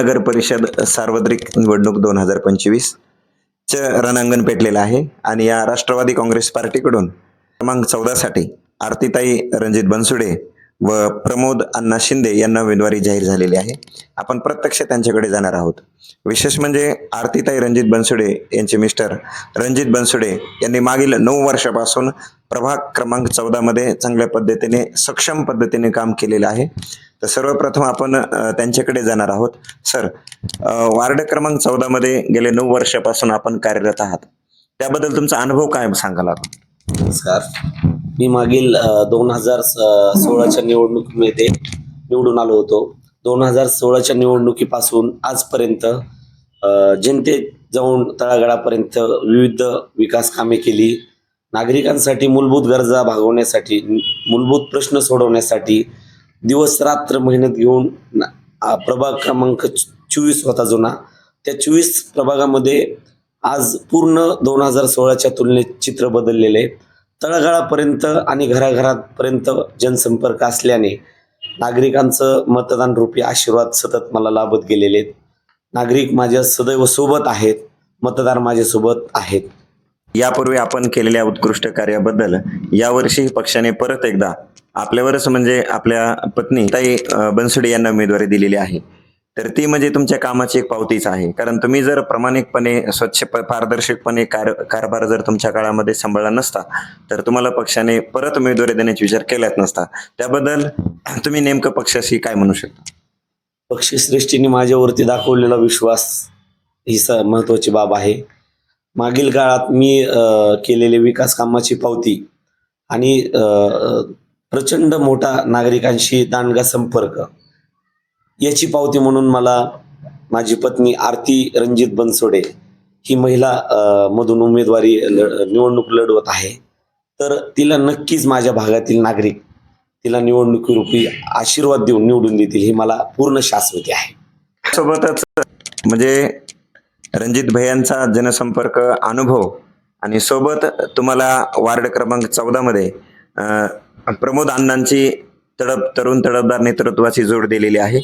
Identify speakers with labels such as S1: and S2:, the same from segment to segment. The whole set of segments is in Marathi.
S1: नगर परिषद सार्वत्रिक निवडणूक दोन हजार पंचवीस च रणांगण पेटलेलं आहे. आणि या राष्ट्रवादी काँग्रेस पार्टीकडून क्रमांक चौदासाठी आरतीताई रणजित बनसुडे व प्रमोद अण्णा शिंदे यांना उमेदवारी जाहीर झालेली आहे. आपण प्रत्यक्ष त्यांच्याकडे जाणार आहोत. विशेष म्हणजे आरतीताई रणजित बनसुडे यांचे मिस्टर रणजित बनसुडे यांनी मागील नऊ वर्षापासून प्रभाग क्रमांक चौदामध्ये चांगल्या पद्धतीने सक्षम पद्धतीने काम केलेलं आहे. तर सर्वप्रथम आपण त्यांच्याकडे जाणार आहोत. सर वार्ड क्रमांक चौदामध्ये गेले नऊ वर्षापासून आपण कार्यरत आहात. त्याबद्दल तुमचा अनुभव काय सांगाल आपण?
S2: नमस्कार. मी मागील दोन हजार सोळाच्या निवडणुकीमध्ये निवडून आलो होतो. दोन हजार सोळाच्या निवडणुकीपासून आजपर्यंत जनते जनतेत जाऊन तळागाळापर्यंत विविध विकास कामे केली. नागरिकांसाठी मूलभूत गरजा भागवण्यासाठी मूलभूत प्रश्न सोडवण्यासाठी दिवस रात्र मेहनत घेऊन प्रभाग क्रमांक चोवीस होता जुना. त्या चोवीस प्रभागामध्ये आज पूर्ण दोन हजार सोळाच्या तुलनेत चित्र बदललेले. आहे. तळागाळापर्यंत आणि घराघरापर्यंत जनसंपर्क असल्याने नागरिकांचं मतदान रूपी आशीर्वाद सतत मला लाभत गेलेले आहेत. नागरिक माझ्या सदैव सोबत आहेत मतदार माझ्यासोबत आहेत.
S1: यापूर्वी आपण केलेल्या उत्कृष्ट कार्याबद्दल यावर्षी पक्षाने परत एकदा आपल्यावरच म्हणजे आपल्या पत्नी ताई बनसुडी बनसुडे यांना उमेदवारी दिलेली आहे. तर ती म्हणजे तुमच्या कामाची एक पावतीच आहे. कारण तुम्ही जर प्रामाणिकपणे स्वच्छ पारदर्शकपणे कार कारभार जर तुमच्या काळामध्ये सांभाळला नसता तर तुम्हाला पक्षाने परत उमेदवारी देण्याचा विचार केलाच नसता. त्याबद्दल तुम्ही नेमकं पक्षाशी काय म्हणू शकता?
S2: पक्षश्रेष्ठीने माझ्यावरती दाखवलेला विश्वास ही स महत्वाची बाब आहे. मागील काळात मी अ, केलेले विकास कामाची पावती आणि प्रचंड मोठा नागरिकांशी दांडगा संपर्क याची पावती म्हणून मला माझी पत्नी आरती रणजित बनसोडे ही महिला मधून उमेदवारी निवडणूक लढवत आहे. तर तिला नक्कीच माझ्या भागातील नागरिक तिला निवडणुकीरूपी आशीर्वाद देऊन निवडून देतील ही मला पूर्ण शाश्वती आहे.
S1: सोबतच म्हणजे रणजित भैयांचा जनसंपर्क अनुभव आणि सोबत तुम्हाला वार्ड क्रमांक चौदा मध्ये प्रमोद अण्णांची तडप तरुण तडपदार नेतृत्वाची जोड दिलेली आहे.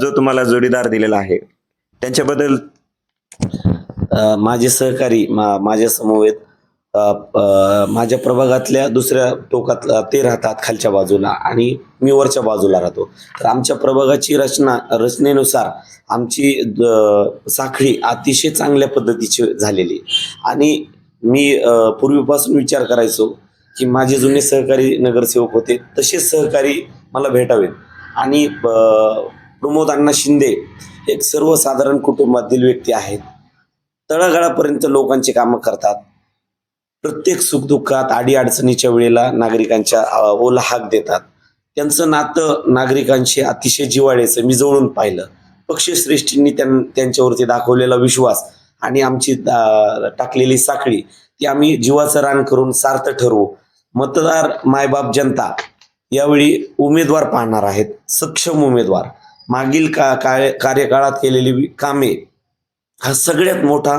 S1: जो तुम्हाला जोडीदार दिलेला आहे त्यांच्याबद्दल
S2: माझे सहकारी मा, माझ्या समवेत माझ्या प्रभागातल्या दुसऱ्या टोकात ते राहतात खालच्या बाजूला आणि मी वरच्या बाजूला राहतो. तर आमच्या प्रभागाची रचना रचनेनुसार आमची द- साखळी अतिशय चांगल्या पद्धतीची झालेली. आणि मी पूर्वीपासून विचार करायचो की माझे जुने सहकारी नगरसेवक होते तसेच सहकारी मला भेटावेत. आणि प्रमोद अण्णा शिंदे एक सर्वसाधारण कुटुंबातील व्यक्ती आहेत. तळागाळापर्यंत लोकांची कामं करतात. प्रत्येक सुखदुःखात अडीअडचणीच्या वेळेला नागरिकांच्या ओला हाक देतात. त्यांचं नातं नागरिकांशी अतिशय जिवाळ्याचं मी जवळून पाहिलं. पक्षश्रेष्ठींनी त्यां त्यांच्यावरती दाखवलेला विश्वास आणि आमची टाकलेली साखळी ती आम्ही जीवाचं रान करून सार्थ ठरवू. मतदार मायबाप जनता यावेळी उमेदवार पाहणार आहेत. सक्षम उमेदवार. मागील का काय कार्यकाळात केलेली कामे हा सगळ्यात मोठा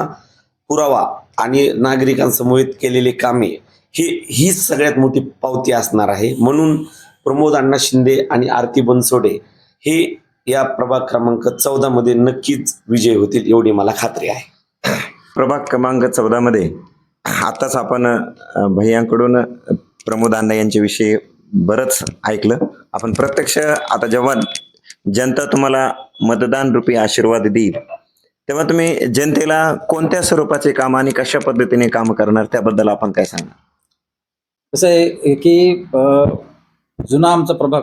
S2: पुरावा आणि नागरिकांसमवेत केलेली कामे ही हीच सगळ्यात मोठी पावती असणार आहे. म्हणून प्रमोद अण्णा शिंदे आणि आरती बनसोडे हे या प्रभाग क्रमांक चौदामध्ये नक्कीच विजय होतील एवढी मला खात्री आहे.
S1: प्रभाग क्रमांक चौदामध्ये आताच आपण भैयांकडून प्रमोद अण्णा यांच्याविषयी बरंच ऐकलं. आपण प्रत्यक्ष आता जेव्हा जनता तुम्हाला मतदान रूपी आशीर्वाद देईल तेव्हा तुम्ही जनतेला कोणत्या स्वरूपाचे काम आणि कशा पद्धतीने काम करणार त्याबद्दल आपण काय सांगणार?
S3: कसं आहे की जुना आमचा प्रभाग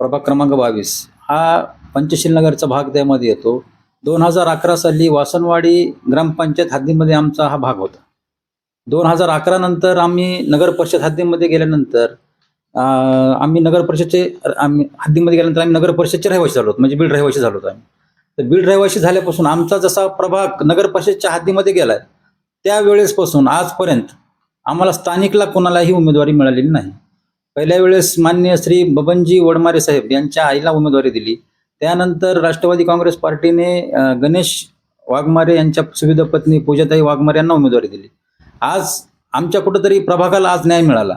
S3: प्रभाग क्रमांक बावीस हा पंचशील नगरचा भाग त्यामध्ये येतो. दोन हजार अकरा साली वासनवाडी ग्रामपंचायत हद्दीमध्ये आमचा हा भाग होता. दोन हजार अकरा नंतर आम्ही नगर परिषद हद्दीमध्ये गेल्यानंतर आम्ही नगर परिषदचे आम्ही हद्दीमध्ये गेल्यानंतर आम्ही नगर परिषदचे रहिवासी झालो होतो म्हणजे बीड रहिवासी झालो होतो आम्ही. तर बीड रहिवाशी झाल्यापासून आमचा जसा प्रभाग नगर परिषदच्या हद्दीमध्ये गेलाय त्यावेळेसपासून आजपर्यंत आम्हाला स्थानिकला कोणालाही उमेदवारी मिळालेली नाही. पहिल्या वेळेस मान्य श्री बबनजी वडमारे साहेब यांच्या आईला उमेदवारी दिली. त्यानंतर राष्ट्रवादी काँग्रेस पार्टीने गणेश वाघमारे यांच्या सुविधा पत्नी पूजाताई वाघमारे यांना उमेदवारी दिली. आज आमच्या कुठंतरी प्रभागाला आज न्याय मिळाला.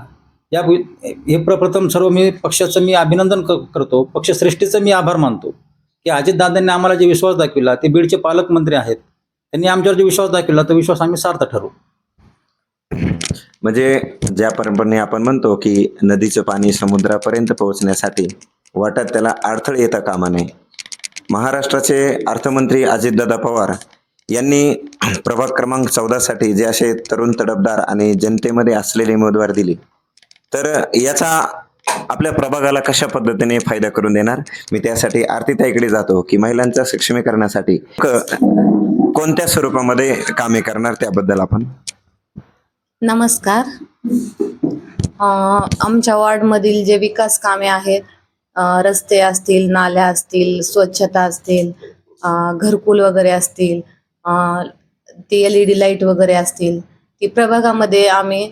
S3: या हे प्रप्रथम सर्व मी पक्षाचं मी अभिनंदन क- करतो. पक्षश्रेष्ठीचं मी आभार मानतो. की अजितदादांनी आम्हाला जे विश्वास दाखविला ते बीडचे पालकमंत्री आहेत. त्यांनी आमच्यावर जे विश्वास दाखविला तो विश्वास आम्ही सार्थ ठरवू.
S1: म्हणजे ज्या परंपरेने आपण म्हणतो की नदीचं पाणी समुद्रापर्यंत पोहोचण्यासाठी वाटात त्याला अडथळे येता कामा नये. महाराष्ट्राचे अर्थमंत्री अजितदादा पवार यांनी प्रभाग क्रमांक चौदासाठी जे असे तरुण तडफदार आणि जनतेमध्ये असलेले उमेदवार दिले. तर याचा आपल्या प्रभागाला कशा पद्धतीने फायदा करून देणार? मी त्यासाठी आरतीताईकडे जातो की महिलांच्या सक्षमीकरणासाठी कोणत्या स्वरूपामध्ये कामे करणार त्याबद्दल आपण?
S4: नमस्कार. आमच्या वॉर्डमधील जे विकास कामे आहेत रस्ते असतील नाल्या असतील स्वच्छता असतील घरकुल वगैरे असतील ती एल ई डी लाइट वगैरे असतील ती प्रभागामध्ये आम्ही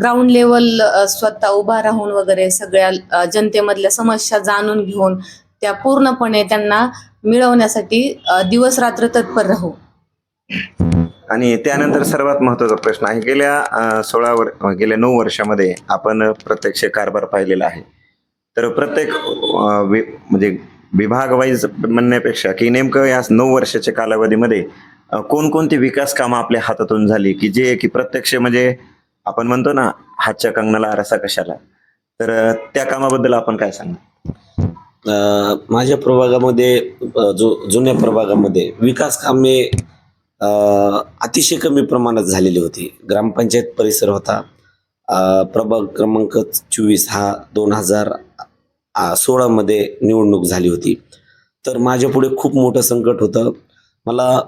S4: ग्राउंड लेवल स्वतः उभा राहून वगैरे सगळ्या जनतेमधल्या समस्या जाणून घेऊन त्या पूर्णपणे त्यांना मिळवण्यासाठी दिवस रात्र तत्पर राहू.
S1: आणि त्यानंतर सर्वात महत्त्वाचा प्रश्न आहे गेल्या सोळा वर गेल्या नऊ वर्षामध्ये आपण प्रत्यक्ष कारभार पाहिलेला आहे. तर प्रत्येक वि- म्हणजे विभाग वाईज म्हणण्यापेक्षा की नेमकं या नऊ वर्षाच्या कालावधीमध्ये कोणकोणती विकास कामं आपल्या हातातून झाली की जे की प्रत्यक्ष म्हणजे आपण म्हणतो ना हातच्या कंगणाला आरसा कशाला? तर त्या कामाबद्दल आपण काय सांगा
S2: माझ्या प्रभागामध्ये जो जुन्या प्रभागामध्ये विकास कामे अतिशय कमी प्रमाणात झालेली होती. ग्रामपंचायत परिसर होता. प्रभाग क्रमांक चोवीस हा दोन हजार सोळामध्ये निवडणूक झाली होती. तर माझ्या पुढे खूप मोठं संकट होतं. मला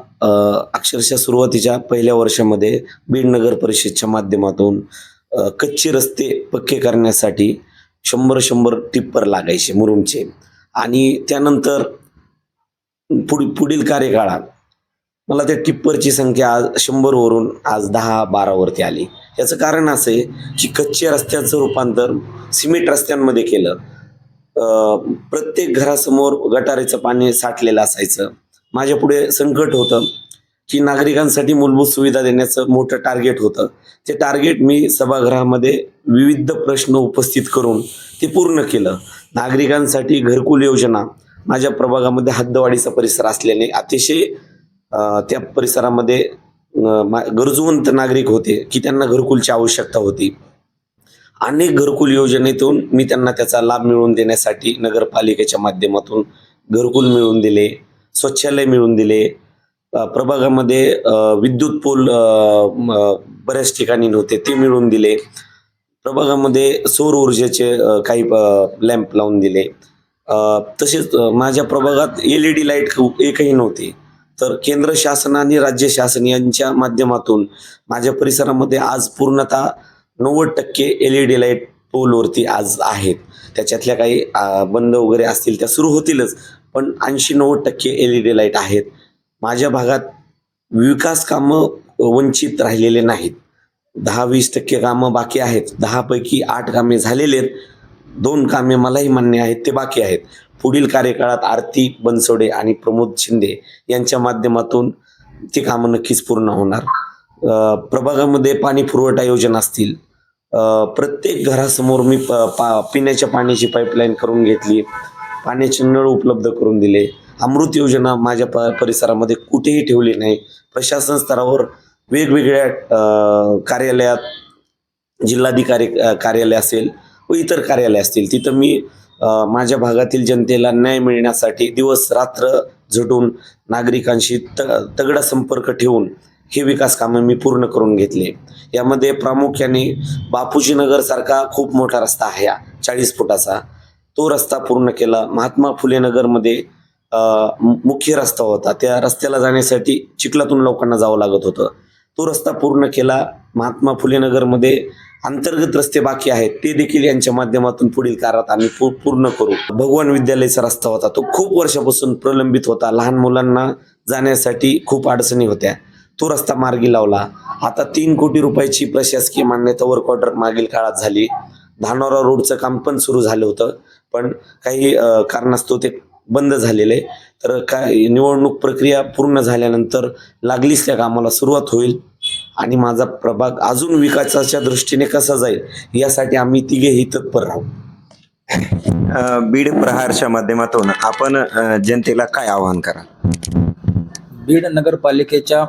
S2: अक्षरशः सुरुवातीच्या पहिल्या वर्षामध्ये बीड नगर परिषदच्या माध्यमातून कच्चे रस्ते पक्के करण्यासाठी शंभर शंभर टिप्पर लागायचे मुरुमचे. आणि त्यानंतर पुढ पुढील कार्यकाळात मला त्या टिप्परची संख्या आज शंभरवरून आज दहा बारावरती आली. याचं कारण असं आहे की कच्च्या रस्त्याचं रूपांतर सिमेंट रस्त्यांमध्ये केलं. प्रत्येक घरासमोर गटारीचं पाणी साठलेलं असायचं. माझ्या पुढे संकट होतं की नागरिकांसाठी मूलभूत सुविधा देण्याचं मोठं टार्गेट होतं. ते टार्गेट मी सभागृहामध्ये विविध प्रश्न उपस्थित करून ते पूर्ण केलं. नागरिकांसाठी घरकुल योजना माझ्या प्रभागामध्ये हद्दवाडीचा परिसर असल्याने अतिशय त्या परिसरामध्ये गरजवंत मा- नागरिक होते की त्यांना घरकुलची आवश्यकता होती. अनेक घरकुल योजनेतून मी त्यांना त्याचा लाभ मिळवून देण्यासाठी नगरपालिकेच्या माध्यमातून घरकुल मिळवून दिले. स्वच्छालय मिळून दिले. प्रभागामध्ये विद्युत पोल बऱ्याच ठिकाणी नव्हते ते मिळवून दिले. प्रभागामध्ये सौर ऊर्जेचे काही लॅम्प लावून दिले. तसेच माझ्या प्रभागात एल ई डी लाइट एकही नव्हती. तर केंद्र शासन आणि राज्य शासन यांच्या माध्यमातून माझ्या परिसरामध्ये आज पूर्णतः नव्वद टक्के एल ई डी लाइट पोलवरती आज आहेत. त्याच्यातल्या काही बंद वगैरे असतील त्या सुरू होतीलच. पण ऐंशी नव्वद टक्के एल ई डी लाइट आहेत. माझ्या भागात विकास कामं वंचित राहिलेले नाहीत. दहा वीस टक्के कामं बाकी आहेत. दहापैकी आठ कामे झालेले आहेत. दोन कामे मलाही मान्य आहेत ते बाकी आहेत. पुढील कार्यकाळात आरती बनसोडे आणि प्रमोद शिंदे यांच्या माध्यमातून ती कामं नक्कीच पूर्ण होणार. प्रभागामध्ये पाणी पुरवठा योजना असतील. प्रत्येक घरासमोर मी प पा पिण्याच्या पाण्याची पाईपलाईन करून घेतली. पाण्याचे नळ उपलब्ध करून दिले. अमृत योजना माझ्या प परिसरामध्ये कुठेही ठेवली नाही. प्रशासन स्तरावर वेगवेगळ्या कार्यालयात जिल्हाधिकारी कार्यालय असेल व इतर कार्यालय असतील तिथं मी माझ्या भागातील जनतेला न्याय मिळण्यासाठी दिवस रात्र झटून नागरिकांशी त तगडा संपर्क ठेवून हे विकास कामं मी पूर्ण करून घेतले. यामध्ये प्रामुख्याने बापूजीनगरसारखा खूप मोठा रस्ता आहे चाळीस फुटाचा. तो रस्ता पूर्ण केला. महात्मा फुले नगरमध्ये मुख्य रस्ता होता. त्या रस्त्याला जाण्यासाठी चिखलातून लोकांना जावं लागत होतं. तो रस्ता पूर्ण केला. महात्मा फुले नगरमध्ये अंतर्गत रस्ते बाकी आहेत. ते देखील यांच्या माध्यमातून पुढील काळात आम्ही पूर्ण करू. भगवान विद्यालयाचा रस्ता होता. तो खूप वर्षापासून प्रलंबित होता. लहान मुलांना जाण्यासाठी खूप अडचणी होत्या. तो रस्ता मार्गी लावला. आता तीन कोटी रुपयाची प्रशासकीय मान्यता वर्क ऑर्डर मागील काळात झाली. धानोरा रोडचं काम पण सुरू झालं होतं. पण काही कारणास्तव ते बंद झालेले. तर काय निवडणूक प्रक्रिया पूर्ण झाल्यानंतर लागलीच त्या कामाला सुरुवात होईल. आणि माझा प्रभाग अजून विकासाच्या दृष्टीने कसा जाईल यासाठी आम्ही तिघेही तत्पर राहू.
S1: बीड प्रहारच्या माध्यमातून आपण जनतेला काय आवाहन करा
S3: बीड नगरपालिकेच्या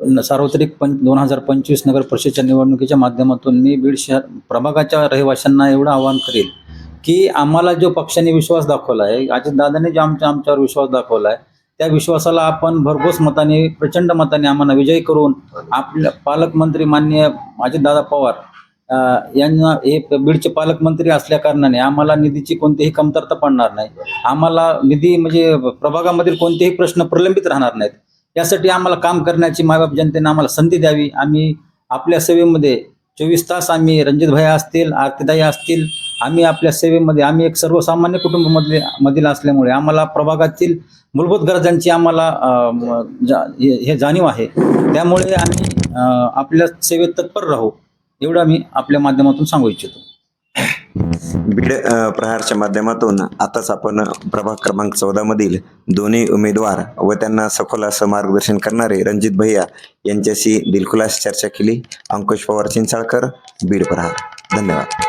S3: सार्वत्रिक पं दोन हजार पंचवीस नगर परिषदेच्या निवडणुकीच्या माध्यमातून मी बीड शहर प्रभागाच्या रहिवाशांना एवढं आवाहन करेल की आम्हाला जो पक्षाने विश्वास दाखवला आहे अजितदादाने जो आमच्या आमच्यावर विश्वास दाखवला आहे त्या विश्वासाला आपण भरघोस मताने प्रचंड मताने आम्हाला विजयी करून आपल्या पालकमंत्री माननीय अजितदादा पवार यांना हे बीडचे पालकमंत्री असल्या कारणाने आम्हाला निधीची कोणतीही कमतरता पडणार नाही. आम्हाला निधी म्हणजे प्रभागामधील कोणतेही प्रश्न प्रलंबित राहणार नाहीत. यासाठी आम्हाला काम करण्याची मायबाप जनतेने आम्हाला संधी द्यावी. आम्ही आपल्या सेवेमध्ये चोवीस तास आम्ही रणजित भैया असतील आरतीदाई असतील आम्ही आपल्या सेवेमध्ये आम्ही एक सर्वसामान्य कुटुंबमधले मधील असल्यामुळे आम्हाला प्रभागातील मूलभूत गरजांची आम्हाला जा- हे जाणीव आहे. त्यामुळे आम्ही आपल्या सेवेत तत्पर राहू एवढं आम्ही आपल्या माध्यमातून सांगू इच्छितो.
S1: बीड प्रहारच्या माध्यमातून आताच आपण प्रभाग क्रमांक चौदा मधील दोन्ही उमेदवार व त्यांना सखोल असं मार्गदर्शन करणारे रणजित भैया यांच्याशी दिलखुलास चर्चा केली. अंकुश पवार चिंचाळकर बीड प्रहार. धन्यवाद.